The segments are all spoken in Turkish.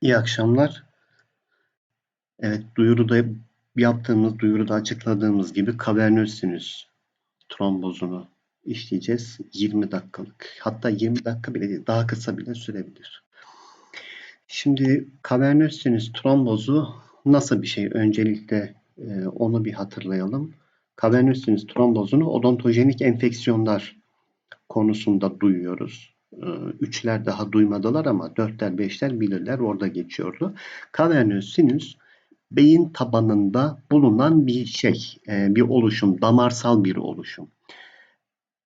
İyi akşamlar. Evet, duyuruda yaptığımız, duyuruda açıkladığımız gibi kavernöz sinüs trombozunu işleyeceğiz. 20 dakikalık. Hatta 20 dakika bile değil, daha kısa bile sürebilir. Şimdi kavernöz sinüs trombozu nasıl bir şey? Öncelikle e, onu bir hatırlayalım. Kavernöz sinüs trombozunu odontojenik enfeksiyonlar konusunda duyuyoruz. Ee, üçler daha duymadılar ama dörtler beşler bilirler orada geçiyordu. Kavernöz sinüs beyin tabanında bulunan bir şey, e, bir oluşum, damarsal bir oluşum.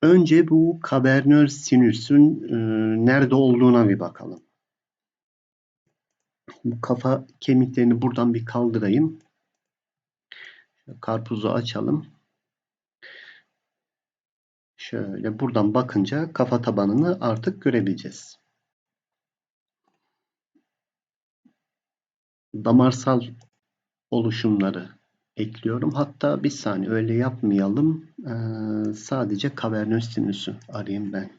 Önce bu kavernöz sinüsün e, nerede olduğuna bir bakalım. Bu kafa kemiklerini buradan bir kaldırayım. Karpuzu açalım. Şöyle buradan bakınca kafa tabanını artık görebileceğiz. Damarsal oluşumları ekliyorum. Hatta bir saniye öyle yapmayalım. Ee, sadece kavernöz sinüsü arayayım ben.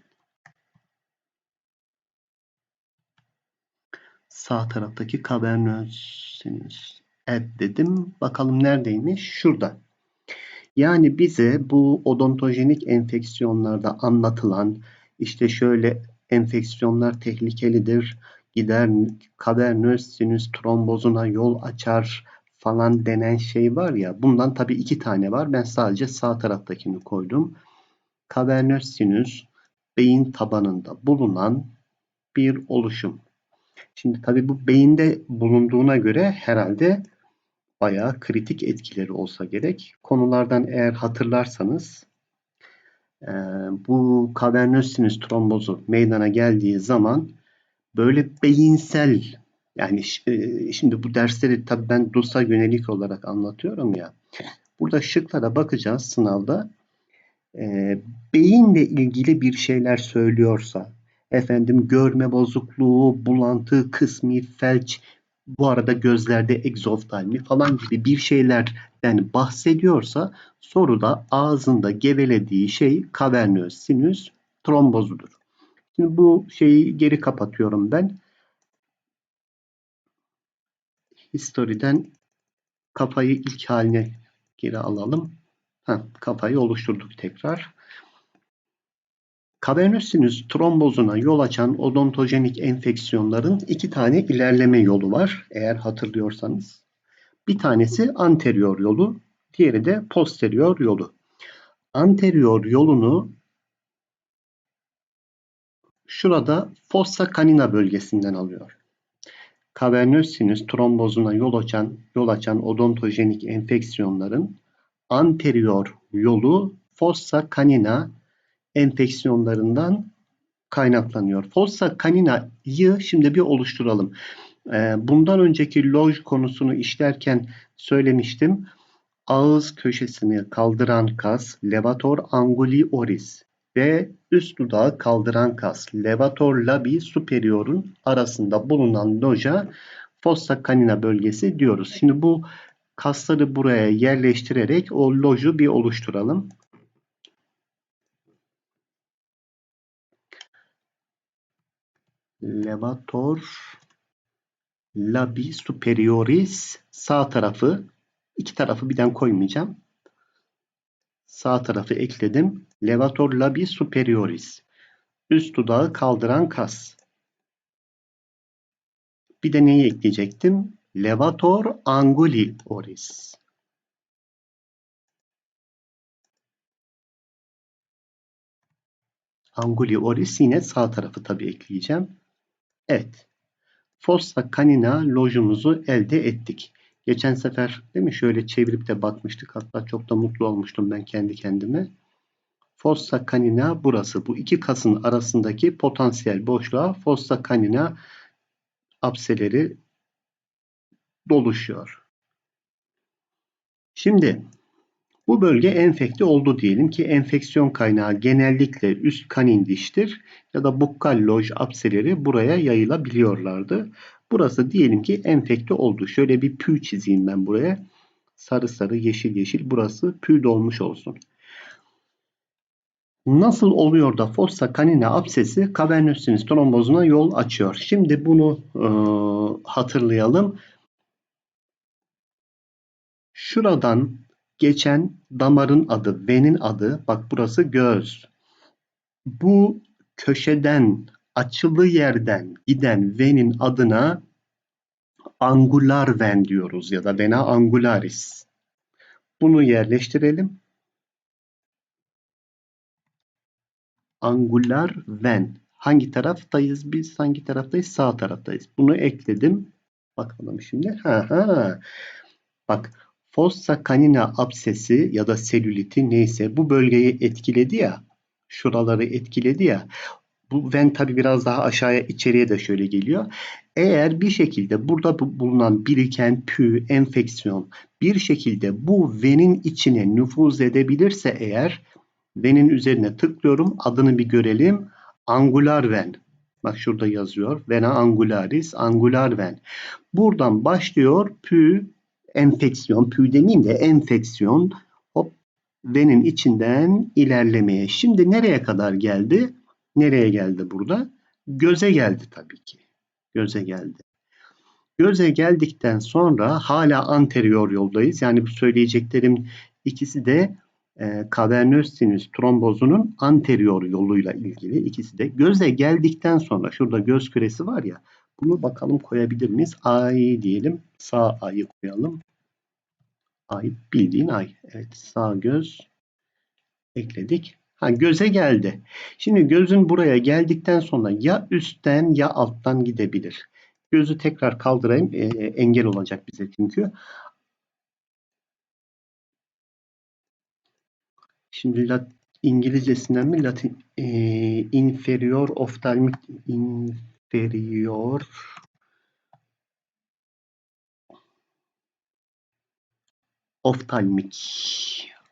Sağ taraftaki kavernöz sinüs. Evet dedim. Bakalım neredeymiş? Şurada. Yani bize bu odontojenik enfeksiyonlarda anlatılan işte şöyle enfeksiyonlar tehlikelidir, gider kavernöz sinüs trombozuna yol açar falan denen şey var ya bundan tabii iki tane var. Ben sadece sağ taraftakini koydum. Kavernöz sinüs beyin tabanında bulunan bir oluşum. Şimdi tabii bu beyinde bulunduğuna göre herhalde bayağı kritik etkileri olsa gerek. Konulardan eğer hatırlarsanız e, bu kavernöz sinüs trombozu meydana geldiği zaman böyle beyinsel yani e, şimdi bu dersleri tabii ben DOS'a yönelik olarak anlatıyorum ya. Burada şıklara bakacağız sınavda. E, beyinle ilgili bir şeyler söylüyorsa efendim görme bozukluğu, bulantı, kısmi felç bu arada gözlerde egzoftalmi falan gibi bir şeylerden bahsediyorsa soruda ağzında gevelediği şey kavernöz sinüs trombozudur. Şimdi bu şeyi geri kapatıyorum ben. Historiden kafayı ilk haline geri alalım. Heh, kafayı oluşturduk tekrar. Kavernöz sinüs trombozuna yol açan odontojenik enfeksiyonların iki tane ilerleme yolu var eğer hatırlıyorsanız. Bir tanesi anterior yolu, diğeri de posterior yolu. Anterior yolunu şurada fossa canina bölgesinden alıyor. Kavernöz sinüs trombozuna yol açan yol açan odontojenik enfeksiyonların anterior yolu fossa canina enfeksiyonlarından kaynaklanıyor. Fossa canina'yı şimdi bir oluşturalım. Ee, bundan önceki loj konusunu işlerken söylemiştim. Ağız köşesini kaldıran kas levator anguli oris ve üst dudağı kaldıran kas levator labii superior'un arasında bulunan loja fossa canina bölgesi diyoruz. Şimdi bu kasları buraya yerleştirerek o loju bir oluşturalım. Levator labi superioris sağ tarafı iki tarafı birden koymayacağım. Sağ tarafı ekledim. Levator labi superioris. Üst dudağı kaldıran kas. Bir de neyi ekleyecektim? Levator anguli oris. Anguli oris yine sağ tarafı tabii ekleyeceğim. Evet. Fossa canina lojumuzu elde ettik. Geçen sefer değil mi şöyle çevirip de bakmıştık. Hatta çok da mutlu olmuştum ben kendi kendime. Fossa canina burası. Bu iki kasın arasındaki potansiyel boşluğa fossa canina apseleri doluşuyor. Şimdi bu bölge enfekte oldu diyelim ki enfeksiyon kaynağı genellikle üst kanin diştir ya da bukkal loj apseleri buraya yayılabiliyorlardı. Burası diyelim ki enfekte oldu. Şöyle bir pü çizeyim ben buraya. Sarı sarı yeşil yeşil burası pü dolmuş olsun. Nasıl oluyor da fossa canina absesi kavernöz sinüs trombozuna yol açıyor? Şimdi bunu e, hatırlayalım. Şuradan geçen damarın adı, venin adı, bak burası göz. Bu köşeden, açılı yerden giden venin adına angular ven diyoruz ya da vena angularis. Bunu yerleştirelim. Angular ven. Hangi taraftayız biz? Hangi taraftayız? Sağ taraftayız. Bunu ekledim. Bakalım şimdi. Ha ha. Bak fossa canina absesi ya da selüliti neyse bu bölgeyi etkiledi ya. Şuraları etkiledi ya. Bu ven tabi biraz daha aşağıya içeriye de şöyle geliyor. Eğer bir şekilde burada bulunan biriken pü, enfeksiyon bir şekilde bu venin içine nüfuz edebilirse eğer venin üzerine tıklıyorum. Adını bir görelim. Angular ven. Bak şurada yazıyor. Vena angularis, angular ven. Buradan başlıyor pü, enfeksiyon, pü demeyeyim de enfeksiyon hop venin içinden ilerlemeye. Şimdi nereye kadar geldi? Nereye geldi burada? Göze geldi tabii ki. Göze geldi. Göze geldikten sonra hala anterior yoldayız. Yani bu söyleyeceklerim ikisi de e, kavernöz sinüs trombozunun anterior yoluyla ilgili. ikisi de göze geldikten sonra şurada göz küresi var ya bunu bakalım koyabilir miyiz? Ay diyelim. Sağ ayı koyalım. Ay bildiğin ay. Evet sağ göz ekledik. Ha, göze geldi. Şimdi gözün buraya geldikten sonra ya üstten ya alttan gidebilir. Gözü tekrar kaldırayım. E, engel olacak bize çünkü. Şimdi lat, İngilizcesinden mi Latin e, inferior oftalmik inferior oftalmik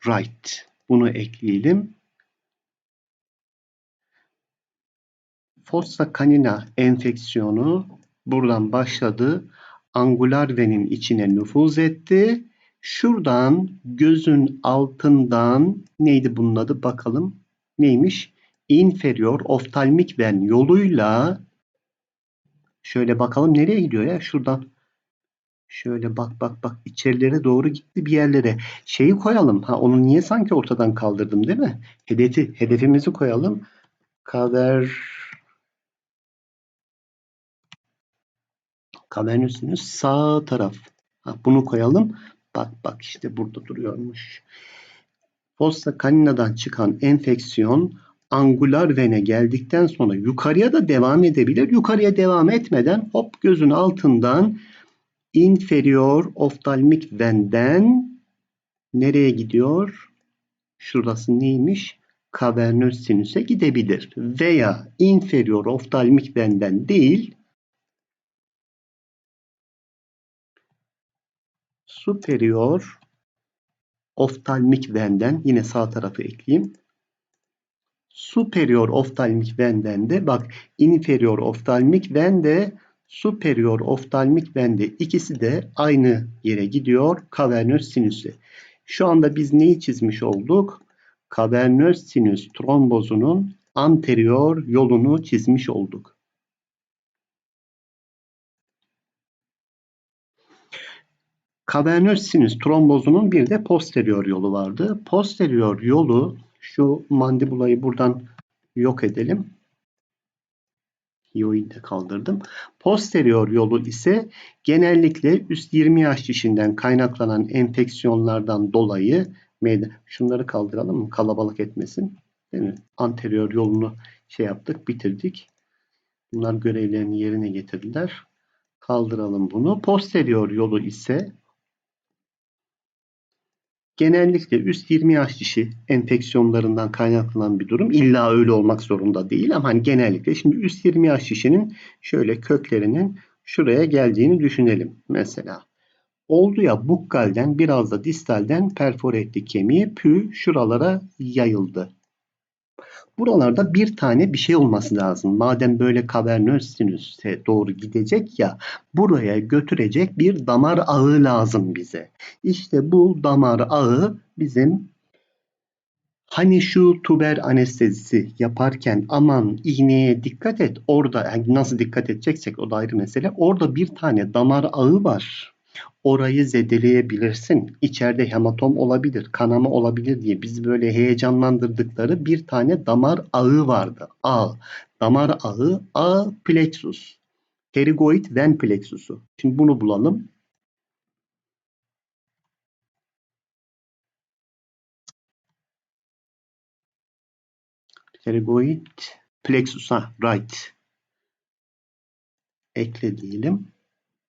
right bunu ekleyelim. Fossa canina enfeksiyonu buradan başladı. Angular venin içine nüfuz etti. Şuradan gözün altından neydi bunun adı bakalım. Neymiş? Inferior oftalmik ven yoluyla şöyle bakalım nereye gidiyor ya şuradan. Şöyle bak bak bak içerilere doğru gitti bir yerlere. Şeyi koyalım. Ha onu niye sanki ortadan kaldırdım değil mi? Hedefi hedefimizi koyalım. Kaver Kavernus'unuz sağ taraf. Ha, bunu koyalım. Bak bak işte burada duruyormuş. Fossa canina'dan çıkan enfeksiyon angular vene geldikten sonra yukarıya da devam edebilir. Yukarıya devam etmeden hop gözün altından inferior oftalmik venden nereye gidiyor? Şurası neymiş? Kavernöz sinüse gidebilir. Veya inferior oftalmik venden değil superior oftalmik venden yine sağ tarafı ekleyeyim. Superior oftalmik venden de bak inferior oftalmik ven de superior oftalmik ven de ikisi de aynı yere gidiyor. Kavernöz sinüsü. Şu anda biz neyi çizmiş olduk? Kavernöz sinüs trombozunun anterior yolunu çizmiş olduk. Kavernöz sinüs trombozunun bir de posterior yolu vardı. Posterior yolu şu mandibulayı buradan yok edelim. Hyoid'i de kaldırdım. Posterior yolu ise genellikle üst 20 yaş dişinden kaynaklanan enfeksiyonlardan dolayı şunları kaldıralım mı? Kalabalık etmesin. Değil mi? Anterior yolunu şey yaptık, bitirdik. Bunlar görevlerini yerine getirdiler. Kaldıralım bunu. Posterior yolu ise genellikle üst 20 yaş dişi enfeksiyonlarından kaynaklanan bir durum. İlla öyle olmak zorunda değil ama hani genellikle şimdi üst 20 yaş dişinin şöyle köklerinin şuraya geldiğini düşünelim mesela. Oldu ya bukkalden biraz da distalden perfore etti kemiği pü şuralara yayıldı. Buralarda bir tane bir şey olması lazım. Madem böyle kavernöz sinüse doğru gidecek ya buraya götürecek bir damar ağı lazım bize. İşte bu damar ağı bizim Hani şu tuber anestezisi yaparken aman iğneye dikkat et. Orada yani nasıl dikkat edeceksek o da ayrı mesele. Orada bir tane damar ağı var. Orayı zedeleyebilirsin. İçeride hematom olabilir, kanama olabilir diye bizi böyle heyecanlandırdıkları bir tane damar ağı vardı. Ağ. Damar ağı, A plexus. Pterygoid ven plexusu. Şimdi bunu bulalım. Pterygoid plexus ha right. Ekle diyelim.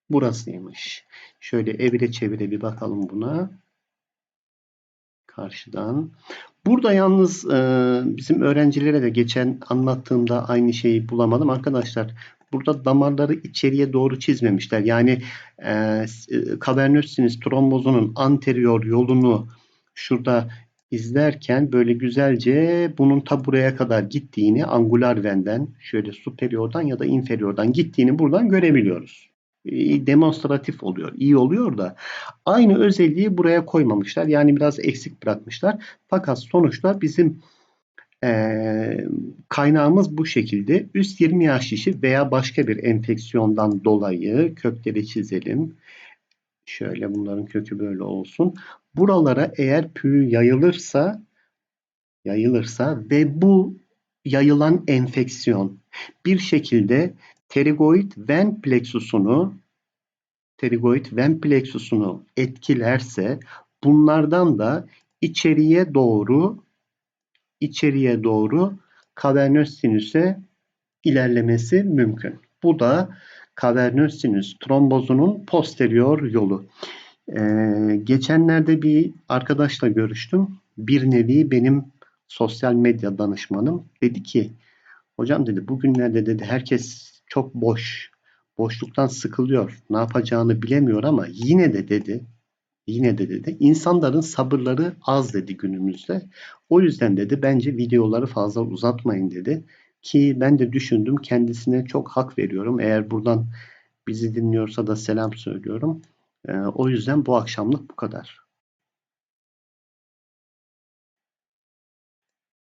Burasıymış. Şöyle evire çevire bir bakalım buna. Karşıdan. Burada yalnız e, bizim öğrencilere de geçen anlattığımda aynı şeyi bulamadım. Arkadaşlar burada damarları içeriye doğru çizmemişler. Yani e, kavernöz sinüs trombozunun anterior yolunu şurada izlerken böyle güzelce bunun ta buraya kadar gittiğini angular venden şöyle superiordan ya da inferiordan gittiğini buradan görebiliyoruz. E, demonstratif oluyor. iyi oluyor da aynı özelliği buraya koymamışlar. Yani biraz eksik bırakmışlar. Fakat sonuçta bizim e, kaynağımız bu şekilde. Üst 20 yaş şişi veya başka bir enfeksiyondan dolayı kökleri çizelim. Şöyle bunların kökü böyle olsun. Buralara eğer püy yayılırsa yayılırsa ve bu yayılan enfeksiyon bir şekilde pterygoid ven plexusunu pterygoid ven plexusunu etkilerse bunlardan da içeriye doğru içeriye doğru kavernöz sinüse ilerlemesi mümkün. Bu da kavernöz sinüs trombozunun posterior yolu. Ee, geçenlerde bir arkadaşla görüştüm. Bir nevi benim sosyal medya danışmanım. Dedi ki hocam dedi bugünlerde dedi herkes çok boş. Boşluktan sıkılıyor. Ne yapacağını bilemiyor ama yine de dedi yine de dedi insanların sabırları az dedi günümüzde. O yüzden dedi bence videoları fazla uzatmayın dedi. Ki ben de düşündüm kendisine çok hak veriyorum. Eğer buradan bizi dinliyorsa da selam söylüyorum. Ee, o yüzden bu akşamlık bu kadar.